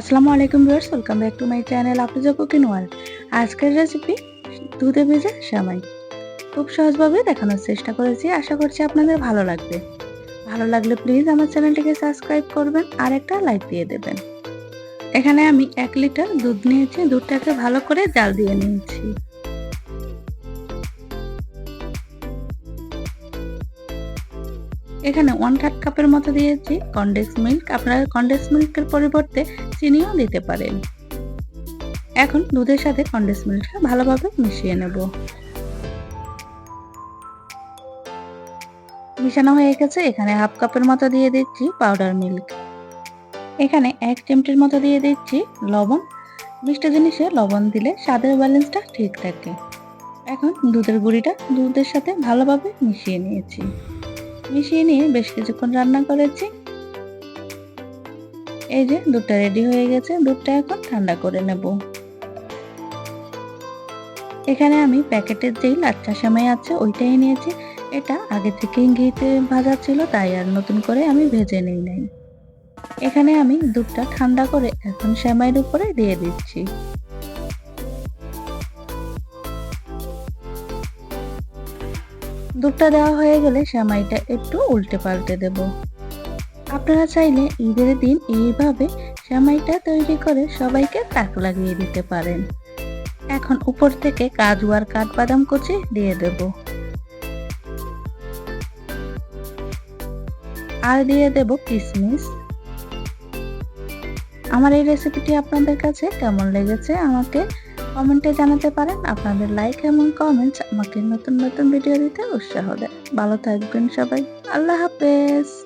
আসসালামু আলাইকুম viewers, welcome back to my channel আপনি কুকিং ওয়ার্ল্ড। আজকের রেসিপি দুধে ভেজে সামাই। খুব সহজভাবে দেখানোর চেষ্টা করেছি, আশা করছি আপনাদের ভালো লাগবে। ভালো লাগলে প্লিজ আমার চ্যানেলটিকে সাবস্ক্রাইব করবেন আর একটা লাইক দিয়ে দেবেন। এখানে আমি এক লিটার দুধ নিয়েছি, দুধটাকে ভালো করে জাল দিয়ে নিয়েছি। এখানে ওয়ান থার্ড কাপের মতো দিয়েছি কন্ডেন্স মিল্ক আপনারা কন্ডেন্স মিল্কের পরিবর্তে চিনিও দিতে পারেন। এখন দুধের সাথে কন্ডেন্স মিল্কটা ভালোভাবে মিশিয়ে নেব। মিশানো হয়ে গেছে, এখানে হাফ কাপের মতো দিয়ে দিচ্ছি পাউডার মিল্ক এখানে এক চিমটির মতো দিয়ে দিচ্ছি লবণ। মিষ্টি জিনিসে লবণ দিলে স্বাদের ব্যালেন্সটা ঠিক থাকে। এখন দুধের গুঁড়িটা দুধের সাথে ভালোভাবে মিশিয়ে নিয়েছি। মিশিয়ে নিয়ে বেশ কিছুক্ষণ রান্না করেছি। এই যে দুধটা রেডি হয়ে গেছে, দুধটা এখন ঠান্ডা করে নেব। এখানে আমি প্যাকেটের যেই লাচ্চা সেমাই আছে, ওইটাই নিয়েছি। এটা আগে থেকেই ঘিতে ভাজা ছিল, তাই আর নতুন করে আমি ভেজে নিই নাই। এখানে আমি দুধটা ঠান্ডা করে এখন সেমাইয়ের উপরে দিয়ে দিচ্ছি। দুধটা দেওয়া হয়ে গেলে সেমাইটা একটু উল্টে পাল্টে দেব। আপনারা চাইলে ঈদের দিন এইভাবে সেমাইটা তৈরি করে সবাইকে তাক লাগিয়ে দিতে পারেন। এখন উপর থেকে কাজু আর কাঠবাদাম কুচি দিয়ে দেব। আর দিয়ে দেব কিশমিশ আমার এই রেসিপিটি আপনাদের কাছে কেমন লেগেছে আমাকে কমেন্টে জানাতে পারেন। আপনাদের লাইক এবং কমেন্টস আমাকে নতুন নতুন ভিডিও দিতে উৎসাহ দেয়। ভালো থাকবেন সবাই। আল্লাহ হাফেজ।